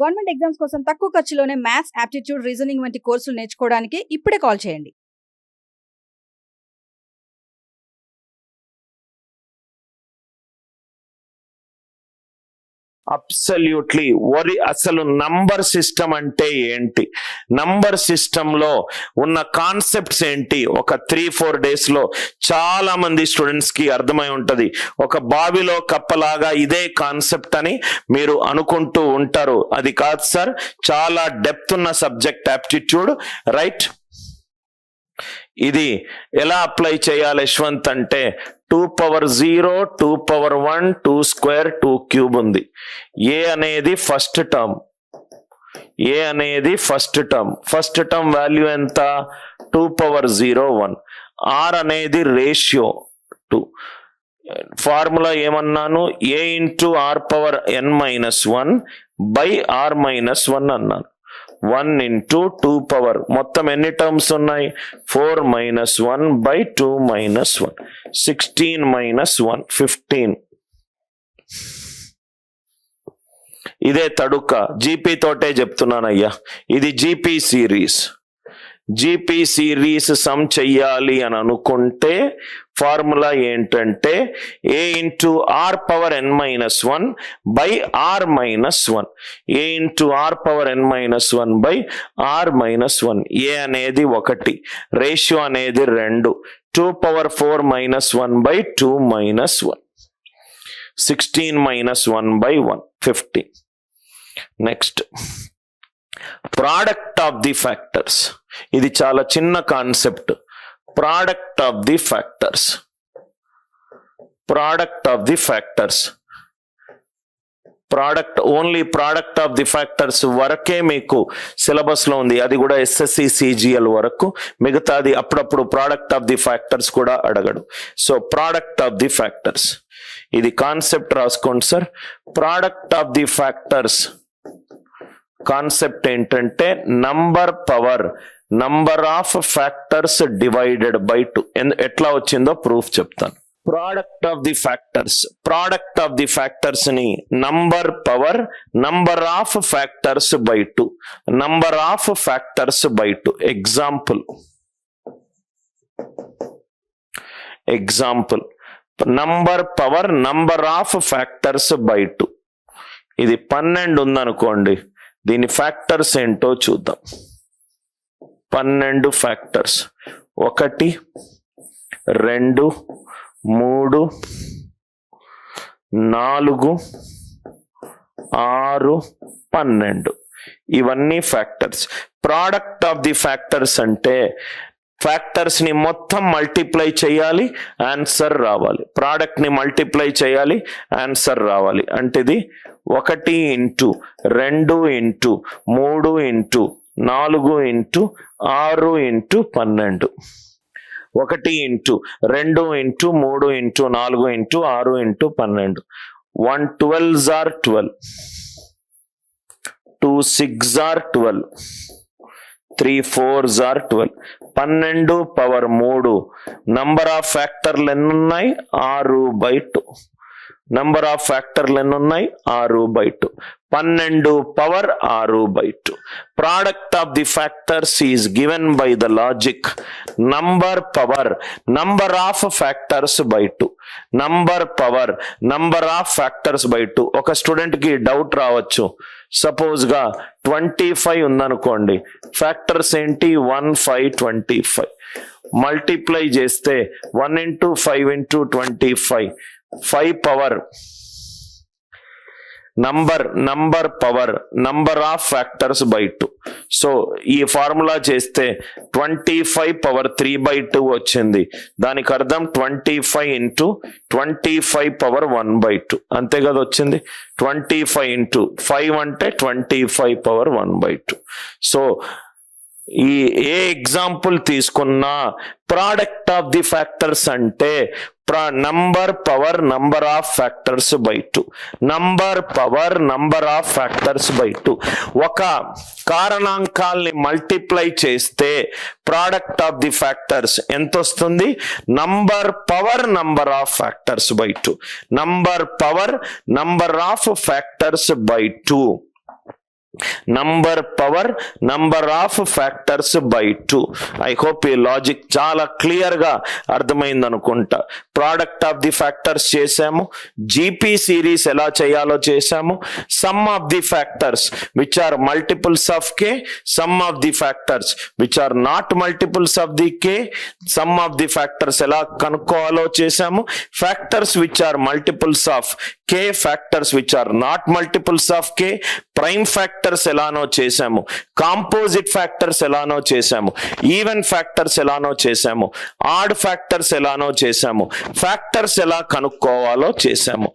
Government exams కోసం తక్కువ ఖర్చులోనే maths aptitude reasoning వంటి కోర్సులు నేర్చుకోవడానికి ఇప్పుడే కాల్ చేయండి. అబ్సల్యూట్లీ వరి అసలు నంబర్ సిస్టమ్ అంటే ఏంటి? నంబర్ సిస్టంలో ఉన్న కాన్సెప్ట్స్ ఏంటి? ఒక త్రీ ఫోర్ డేస్లో చాలామంది చాలా మంది అర్థమై ఉంటుంది. ఒక బావిలో కప్పలాగా ఇదే కాన్సెప్ట్ అని మీరు అనుకుంటూ ఉంటారు. అది కాదు సార్ చాలా డెప్త్ ఉన్న సబ్జెక్ట్ యాప్టిట్యూడ్ రైట్? ఇది ఎలా అప్లై చేయాలి యశ్వంత్ అంటే two power zero two power one two square two cube ఉంది. ఏ అనేది ఫస్ట్ టర్మ్. ఏ అనేది first term. First term value ఎంత? Two power zero one. R అనేది రేషియో టూ. ఫార్ములా ఏమన్నాను? A into R power N minus one by R minus one అన్నాను. One into two power. మొత్తం ఎన్ని terms ఉన్నాయి? Four minus one by two minus one. Sixteen minus one fifteen. ఇదే తడుక. GP తోటే చెప్తున్నానయ్యా. ఇది GP series GP series sum చెయ్యాలి అని అనుకుంటే ఫార్ములా ఏంటంటే A into R power N minus one by R minus one A into R power N minus one by R minus one A అనేది ఒకటి. రేషియో అనేది రెండు. Two power four minus one by two minus one sixteen minus one by one fifteen next product of the factors ఇది చాలా చిన్న concept product of the factors product of the factors product only product of the factors వరకే మీకు సిలబస్లో ఉంది. అది కూడా SSC CGL వరకు. మిగతాది అప్పుడప్పుడు ప్రోడక్ట్ ఆఫ్ ది ఫ్యాక్టర్స్ కూడా అడగడు. So product of the factors ఇది కాన్సెప్ట్ రాసుకోండి sir product of the factors concept ఏంటంటే number power number of factors divided by two ఎట్లా వచ్చిందో ప్రూఫ్ చెప్తాను. Product of the factors product of the ఫ్యాక్టర్స్ని number power number of factors by two number of factors by two example example number power number of factors by two ఇది పన్నెండు ఉందనుకోండి దీని factors ఏంటో చూద్దాం. పన్నెండు ఫ్యాక్టర్స్. ఒకటి రెండు మూడు నాలుగు ఆరు పన్నెండు. ఇవన్నీ factors. Product of the factors అంటే ఫ్యాక్టర్స్ని మొత్తం మల్టిప్లై చేయాలి ఆన్సర్ రావాలి. ప్రోడక్ట్ని మల్టిప్లై చేయాలి ఆన్సర్ రావాలి. అంటే ఇది ఒకటి ఇంటూ రెండు ఇంటూ మూడు ఇంటూ నాలుగు ఇంటూ ఆరు ఇంటూ పన్నెండు. ఒకటి ఇంటూ రెండు ఇంటూ మూడు ఇంటూ నాలుగు ఇంటూ ఆరు ఇంటూ పన్నెండు. One twelve or twelve. Two six or twelve. Three four or twelve. పన్నెండు పవర్ మూడు. నంబర్ ఆఫ్ ఫ్యాక్టర్లు ఎన్ని ఉన్నాయి ఆరు బై టూ. నంబర్ ఆఫ్ ఫ్యాక్టర్లు ఎన్ని ఉన్నాయి? ఆరు బై టూ. పన్నెండు పవర్ ఆరు by two. Product of the factors is given by the logic number power number of factors by two number power number of factors by two ఒక స్టూడెంట్కి doubt రావచ్చు. సపోజ్గా ట్వంటీ ఫైవ్ ఉందనుకోండి. Factors ఏంటి? One five twenty five multiply చేస్తే one into five into twenty five five power number number power number of factors by two so ఈ formula చేస్తే twenty five power three by two వచ్చింది. దానికి అర్థం twenty five into twenty five power one by two అంతే కదా వచ్చింది? Twenty five into five అంటే twenty five power one by two so ఈ ఏ ఎగ్జాంపుల్ తీసుకున్నా ప్రోడక్ట్ ఆఫ్ ది ఫ్యాక్టర్స్ అంటే number power number of factors by two number power number of factors by two ఒక కారణాంకాల్ని మల్టిప్లై చేస్తే product of the factors ఎంత వస్తుంది number power number of factors by two number power number of factors by two number power number of factors by two I hope ఈ logic చాలా క్లియర్గా అర్థమైంది అనుకుంటా. ప్రోడక్ట్ ఆఫ్ ది ఫ్యాక్టర్స్ చేసాము GP series ఎలా చేయాలో చేసాము sum of the factors which are multiples of k sum of the factors which are not multiples of the k sum of the factors ఎలా కనుక్కోవాలో చేసాము factors which are multiples of k factors which are not multiples of k prime factor factors ఎలానో చేసాము composite factors ఎలానో చేసాము even factors ఎలానో చేసాము add factors ఎలానో చేసాము ఫ్యాక్టర్స్ ఎలా కనుక్కోవాలో చేసాము